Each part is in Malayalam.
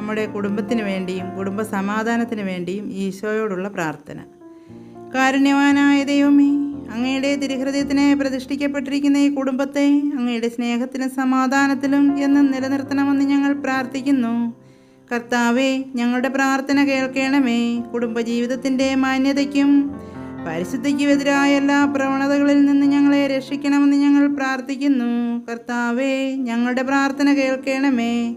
നമ്മുടെ കുടുംബത്തിന് വേണ്ടിയും കുടുംബ സമാധാനത്തിന് വേണ്ടിയും ഈശോയോടുള്ള പ്രാർത്ഥന. കാരുണ്യവാനായ ദൈവമേ അങ്ങയുടെ തിരുഹൃദയത്തിനെ പ്രതിഷ്ഠിക്കപ്പെട്ടിരിക്കുന്ന ഈ കുടുംബത്തെ അങ്ങയുടെ സ്നേഹത്തിലും സമാധാനത്തിലും എന്നും നിലനിർത്തണമെന്ന് ഞങ്ങൾ പ്രാർത്ഥിക്കുന്നു. കർത്താവെ ഞങ്ങളുടെ പ്രാർത്ഥന കേൾക്കണമേ. കുടുംബജീവിതത്തിന്റെ മാന്യതയ്ക്കും പരിശുദ്ധിക്കുമെതിരായ എല്ലാ പ്രവണതകളിൽ നിന്ന് ഞങ്ങളെ രക്ഷിക്കണമെന്ന് ഞങ്ങൾ പ്രാർത്ഥിക്കുന്നു. കർത്താവേ ഞങ്ങളുടെ പ്രാർത്ഥന കേൾക്കണമേ.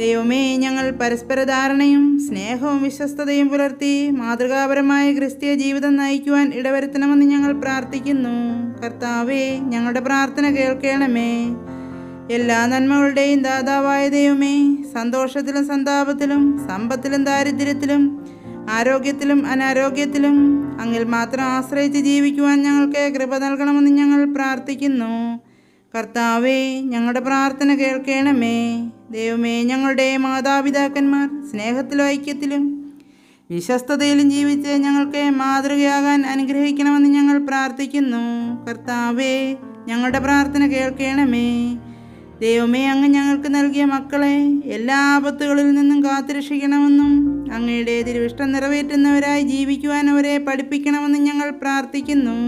ദൈവമേ ഞങ്ങൾ പരസ്പര ധാരണയും സ്നേഹവും വിശ്വസ്തതയും പുലർത്തി മാതൃകാപരമായ ക്രിസ്തീയ ജീവിതം നയിക്കുവാൻ ഇടവരുത്തണമെന്ന് ഞങ്ങൾ പ്രാർത്ഥിക്കുന്നു. കർത്താവേ ഞങ്ങളുടെ പ്രാർത്ഥന കേൾക്കണമേ. എല്ലാ നന്മകളുടെയും ദാതാവായ ദൈവമേ സന്തോഷത്തിലും സന്താപത്തിലും സമ്പത്തിലും ദാരിദ്ര്യത്തിലും ആരോഗ്യത്തിലും അനാരോഗ്യത്തിലും അങ്ങിൽ മാത്രം ആശ്രയിച്ച് ജീവിക്കുവാൻ ഞങ്ങൾക്ക് കൃപ നൽകണമെന്ന് ഞങ്ങൾ പ്രാർത്ഥിക്കുന്നു. കർത്താവേ ഞങ്ങളുടെ പ്രാർത്ഥന കേൾക്കണമേ. ദൈവമേ ഞങ്ങളുടെ മാതാപിതാക്കന്മാർ സ്നേഹത്തിലും ഐക്യത്തിലും വിശ്വസ്തതയിലും ജീവിച്ച് ഞങ്ങൾക്ക് മാതൃകയാകാൻ അനുഗ്രഹിക്കണമെന്ന് ഞങ്ങൾ പ്രാർത്ഥിക്കുന്നു. കർത്താവേ ഞങ്ങളുടെ പ്രാർത്ഥന കേൾക്കണമേ. ദൈവമേ അങ്ങ് ഞങ്ങൾക്ക് നൽകിയ മക്കളെ എല്ലാ ആപത്തുകളിൽ നിന്നും കാത്തുരക്ഷിക്കണമെന്നും അങ്ങയുടെ തിരുവിഷ്ടം നിറവേറ്റുന്നവരായി ജീവിക്കുവാൻ അവരെ പഠിപ്പിക്കണമെന്നും ഞങ്ങൾ പ്രാർത്ഥിക്കുന്നു.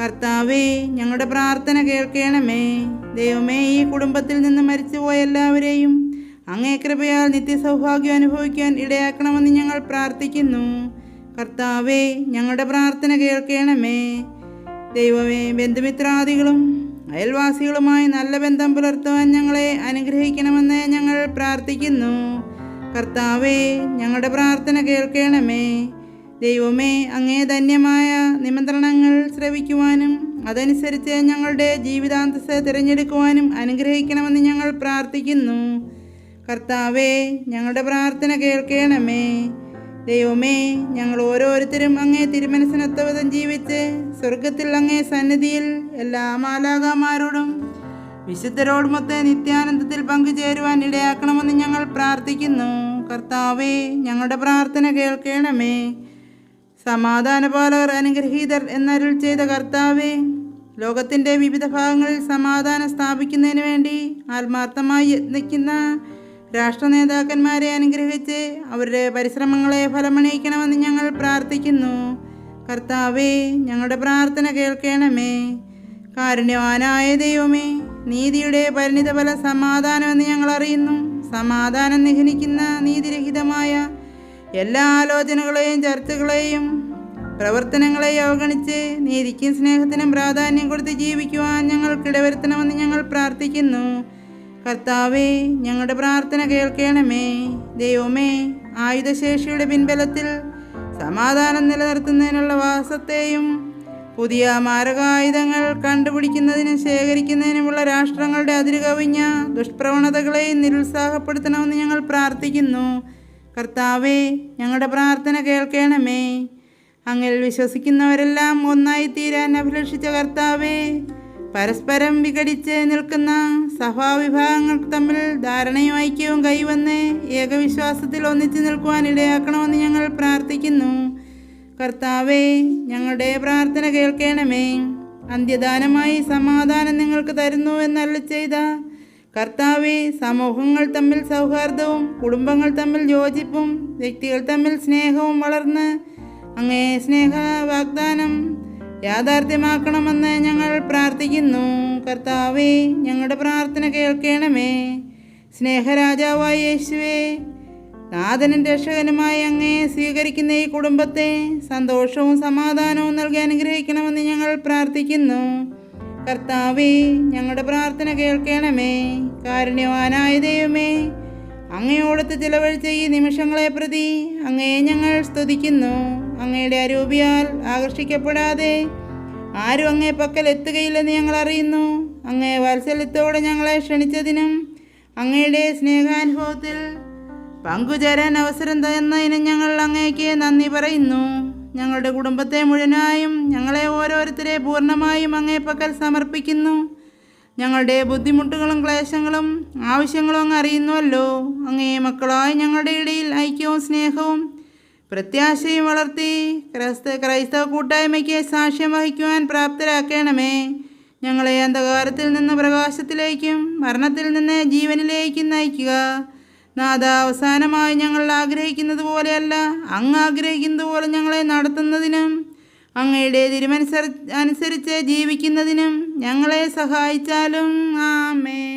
കർത്താവേ ഞങ്ങളുടെ പ്രാർത്ഥന കേൾക്കണമേ. ദൈവമേ ഈ കുടുംബത്തിൽ നിന്ന് മരിച്ചുപോയ എല്ലാവരെയും അങ്ങേ കൃപയാൽ നിത്യസൗഭാഗ്യം അനുഭവിക്കാൻ ഇടയാക്കണമെന്ന് ഞങ്ങൾ പ്രാർത്ഥിക്കുന്നു. കർത്താവേ ഞങ്ങളുടെ പ്രാർത്ഥന കേൾക്കണമേ. ദൈവമേ ബന്ധുമിത്രാദികളും അയൽവാസികളുമായി നല്ല ബന്ധം പുലർത്തുവാൻ ഞങ്ങളെ അനുഗ്രഹിക്കണമെന്ന് ഞങ്ങൾ പ്രാർത്ഥിക്കുന്നു. കർത്താവേ ഞങ്ങളുടെ പ്രാർത്ഥന കേൾക്കണമേ. ദൈവമേ അങ്ങേ ധന്യമായ നിമന്ത്രണങ്ങൾ ശ്രവിക്കുവാനും അതനുസരിച്ച് ഞങ്ങളുടെ ജീവിതാന്തസ് തിരഞ്ഞെടുക്കുവാനും അനുഗ്രഹിക്കണമെന്ന് ഞങ്ങൾ പ്രാർത്ഥിക്കുന്നു. കർത്താവേ ഞങ്ങളുടെ പ്രാർത്ഥന കേൾക്കണമേ. ദൈവമേ ഞങ്ങൾ ഓരോരുത്തരും അങ്ങേ തിരുമനസിനൊത്തവധം ജീവിച്ച് സ്വർഗത്തിൽ അങ്ങേ സന്നിധിയിൽ എല്ലാ മാലാകാമാരോടും വിശുദ്ധരോടുമൊത്ത് നിത്യാനന്ദത്തിൽ പങ്കുചേരുവാൻ ഇടയാക്കണമെന്ന് ഞങ്ങൾ പ്രാർത്ഥിക്കുന്നു. കർത്താവേ ഞങ്ങളുടെ പ്രാർത്ഥന കേൾക്കണമേ. സമാധാനപാലകർ അനുഗ്രഹീതർ എന്നരുൾ ചെയ്ത കർത്താവേ ലോകത്തിന്റെ വിവിധ ഭാഗങ്ങളിൽ സമാധാനം സ്ഥാപിക്കുന്നതിന് വേണ്ടി ആത്മാർത്ഥമായി യത്നിക്കുന്ന രാഷ്ട്ര നേതാക്കന്മാരെ അനുഗ്രഹിച്ച് അവരുടെ പരിശ്രമങ്ങളെ ഫലമണിയിക്കണമെന്ന് ഞങ്ങൾ പ്രാർത്ഥിക്കുന്നു. കർത്താവേ ഞങ്ങളുടെ പ്രാർത്ഥന കേൾക്കണമേ. കാരുണ്യവാനായ ദൈവമേ നീതിയുടെ പരിണിതഫല സമാധാനമെന്ന് ഞങ്ങൾ അറിയുന്നു. സമാധാനം നിഹനിക്കുന്ന നീതിരഹിതമായ എല്ലാ ആലോചനകളെയും ചർച്ചകളെയും പ്രവർത്തനങ്ങളെയും അവഗണിച്ച് നീതിക്കും സ്നേഹത്തിനും പ്രാധാന്യം കൊടുത്ത് ജീവിക്കുവാൻ ഞങ്ങൾക്കിടവരുത്തണമെന്ന് ഞങ്ങൾ പ്രാർത്ഥിക്കുന്നു. കർത്താവേ ഞങ്ങളുടെ പ്രാർത്ഥന കേൾക്കണമേ. ദൈവമേ ആയുധശേഷിയുടെ പിൻബലത്തിൽ സമാധാനം നിലനിർത്തുന്നതിനുള്ള വാസത്തെയും പുതിയ മാരകായുധങ്ങൾ കണ്ടുപിടിക്കുന്നതിനും ശേഖരിക്കുന്നതിനുമുള്ള രാഷ്ട്രങ്ങളുടെ അതിരുകവിഞ്ഞ ദുഷ്പ്രവണതകളെയും നിരുത്സാഹപ്പെടുത്തണമെന്ന് ഞങ്ങൾ പ്രാർത്ഥിക്കുന്നു. കർത്താവേ ഞങ്ങളുടെ പ്രാർത്ഥന കേൾക്കണമേ. അങ്ങിൽ വിശ്വസിക്കുന്നവരെല്ലാം ഒന്നായി തീരാൻ അഭിലഷിച്ച കർത്താവേ പരസ്പരം വിഘടിച്ച് നിൽക്കുന്ന സഭാവിഭാഗങ്ങൾ തമ്മിൽ ധാരണയും ഐക്യവും കൈവന്ന് ഏകവിശ്വാസത്തിൽ ഒന്നിച്ചു നിൽക്കുവാൻ ഇടയാക്കണമെന്ന് ഞങ്ങൾ പ്രാർത്ഥിക്കുന്നു. കർത്താവേ ഞങ്ങളുടെ പ്രാർത്ഥന കേൾക്കണമേ. അന്ത്യദാനമായി സമാധാനം നിങ്ങൾക്ക് തരുന്നു എന്നല്ല ചെയ്ത കർത്താവെ സമൂഹങ്ങൾ തമ്മിൽ സൗഹാർദ്ദവും കുടുംബങ്ങൾ തമ്മിൽ യോജിപ്പും വ്യക്തികൾ തമ്മിൽ സ്നേഹവും വളർന്ന് അങ്ങേ സ്നേഹ വാഗ്ദാനം യാഥാർത്ഥ്യമാക്കണമെന്ന് ഞങ്ങൾ പ്രാർത്ഥിക്കുന്നു. കർത്താവെ ഞങ്ങളുടെ പ്രാർത്ഥന കേൾക്കണമേ. സ്നേഹരാജാവായ യേശുവേ നാഥനും രക്ഷകനുമായി അങ്ങേ സ്വീകരിക്കുന്ന ഈ കുടുംബത്തെ സന്തോഷവും സമാധാനവും നൽകി അനുഗ്രഹിക്കണമെന്ന് ഞങ്ങൾ പ്രാർത്ഥിക്കുന്നു. കർത്താവേ ഞങ്ങളുടെ പ്രാർത്ഥന കേൾക്കണമേ. കാരുണ്യവാനായ ദൈവമേ അങ്ങയോടത്ത് ചിലവഴിച്ച ഈ നിമിഷങ്ങളെ പ്രതി അങ്ങയെ ഞങ്ങൾ സ്തുതിക്കുന്നു. അങ്ങയുടെ അരൂപിയാൽ ആകർഷിക്കപ്പെടാതെ ആരും അങ്ങേ പക്കൽ എത്തുകയില്ലെന്ന് ഞങ്ങൾ അറിയുന്നു. അങ്ങേ വാത്സല്യത്തോടെ ഞങ്ങളെ ക്ഷണിച്ചതിനും അങ്ങയുടെ സ്നേഹാനുഭവത്തിൽ പങ്കുചേരാൻ അവസരം തന്നതിന് ഞങ്ങൾ അങ്ങേക്ക് നന്ദി പറയുന്നു. ഞങ്ങളുടെ കുടുംബത്തെ മുഴുവനായും ഞങ്ങളെ ഓരോരുത്തരെ പൂർണമായും അങ്ങേപ്പക്കൽ സമർപ്പിക്കുന്നു. ഞങ്ങളുടെ ബുദ്ധിമുട്ടുകളും ക്ലേശങ്ങളും ആവശ്യങ്ങളും അങ്ങ് അറിയുന്നുവല്ലോ. അങ്ങേ മക്കളായി ഞങ്ങളുടെ ഇടയിൽ ഐക്യവും സ്നേഹവും പ്രത്യാശയും വളർത്തി ക്രൈസ്ത ക്രൈസ്തവ കൂട്ടായ്മയ്ക്ക് സാക്ഷ്യം വഹിക്കുവാൻ പ്രാപ്തരാക്കണമേ. ഞങ്ങളെ അന്ധകാരത്തിൽ നിന്ന് പ്രകാശത്തിലേക്കും മരണത്തിൽ നിന്ന് ജീവനിലേക്കും നയിക്കുക. നാഥ അവസാനമായി ഞങ്ങൾ ആഗ്രഹിക്കുന്നത് പോലെയല്ല അങ്ങ് ആഗ്രഹിക്കുന്നത് പോലെ ഞങ്ങളെ നടത്തുന്നതിനും അങ്ങയുടെ തിരുമനുസരി അനുസരിച്ച് ജീവിക്കുന്നതിനും ഞങ്ങളെ സഹായിച്ചാലും ആമേൻ.